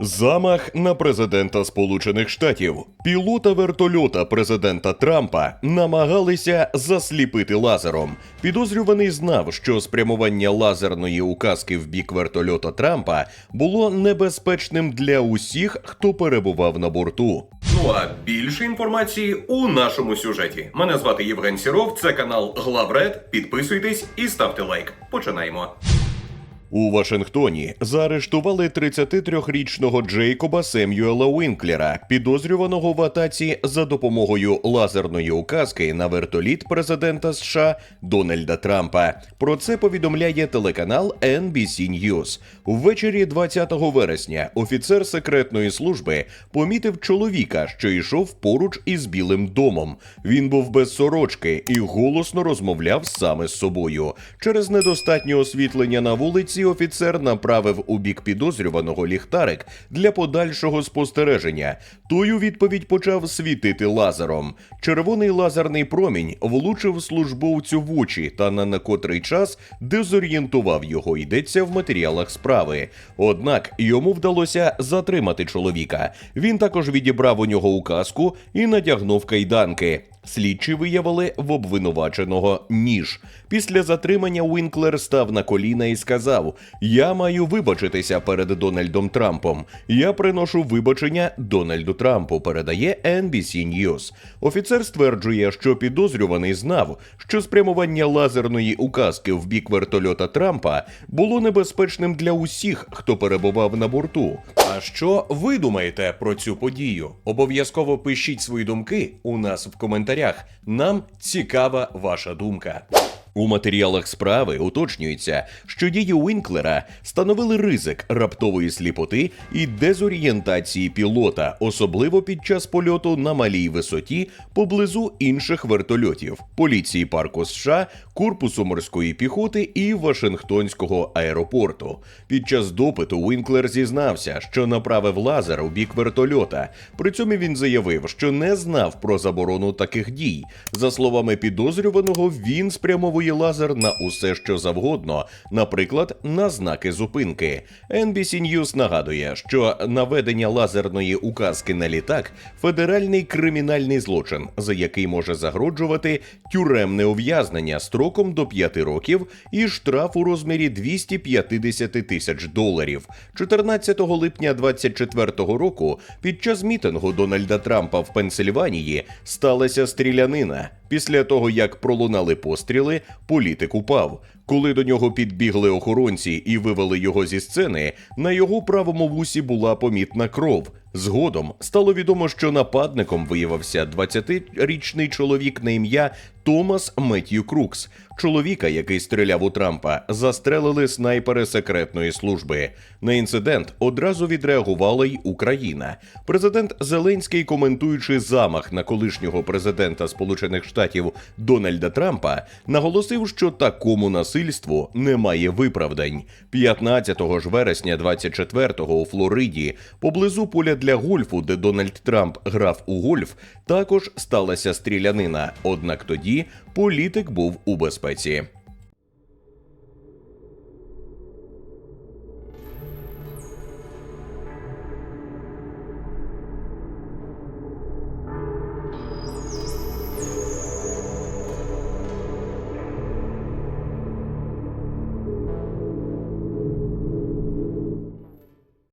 Замах на президента Сполучених Штатів. Пілота вертольота президента Трампа намагалися засліпити лазером. Підозрюваний знав, що спрямування лазерної указки в бік вертольота Трампа було небезпечним для усіх, хто перебував на борту. Ну а більше інформації у нашому сюжеті. Мене звати Євген Сіров. Це канал Главред. Підписуйтесь і ставте лайк. Починаємо. У Вашингтоні заарештували 33-річного Джейкоба Семюела Уінклера, підозрюваного в атаці за допомогою лазерної указки на вертоліт президента США Дональда Трампа. Про це повідомляє телеканал NBC News. Ввечері 20 вересня офіцер секретної служби помітив чоловіка, що йшов поруч із Білим домом. Він був без сорочки і голосно розмовляв саме з собою. Через недостатнє освітлення на вулиці офіцер направив у бік підозрюваного ліхтарик для подальшого спостереження. Той у відповідь почав світити лазером. Червоний лазерний промінь влучив службовцю в очі та на некотрий час дезорієнтував його. Йдеться в матеріалах справи. Однак йому вдалося затримати чоловіка. Він також відібрав у нього указку і надягнув кайданки. Слідчі виявили в обвинуваченого ніж. Після затримання Уінклер став на коліна і сказав: Я маю вибачитися перед Дональдом Трампом. Я приношу вибачення Дональду Трампу. Передає NBC News. Офіцер стверджує, що підозрюваний знав, що спрямування лазерної указки в бік вертольота Трампа було небезпечним для усіх, хто перебував на борту. А що ви думаєте про цю подію? Обов'язково пишіть свої думки у нас в коментарях. Нам цікава ваша думка. У матеріалах справи уточнюється, що дії Уінклера становили ризик раптової сліпоти і дезорієнтації пілота, особливо під час польоту на малій висоті поблизу інших вертольотів, поліції парку США, корпусу морської піхоти і Вашингтонського аеропорту. Під час допиту Уінклер зізнався, що направив лазер у бік вертольота. При цьому він заявив, що не знав про заборону таких дій. За словами підозрюваного, він спрямовує лазер на усе, що завгодно, наприклад, на знаки зупинки. NBC News нагадує, що наведення лазерної указки на літак федеральний кримінальний злочин, за який може загроджувати тюремне ув'язнення строком до 5 років і штраф у розмірі 250 тисяч доларів. 14 липня 24 року під час мітингу Дональда Трампа в Пенсильванії сталася стрілянина. Після того, як пролунали постріли, політик упав. Коли до нього підбігли охоронці і вивели його зі сцени, на його правому вусі була помітна кров. Згодом стало відомо, що нападником виявився 20-річний чоловік на ім'я Томас Меттью Крукс. Чоловіка, який стріляв у Трампа, застрелили снайпери секретної служби. На інцидент одразу відреагувала й Україна. Президент Зеленський, коментуючи замах на колишнього президента Сполучених Штатів Дональда Трампа, наголосив, що такому насильству немає виправдань. 15 ж вересня 24-го у Флориді, поблизу поля для гольфу, де Дональд Трамп грав у гольф, також сталася стрілянина. Однак тоді політик був у безпеці.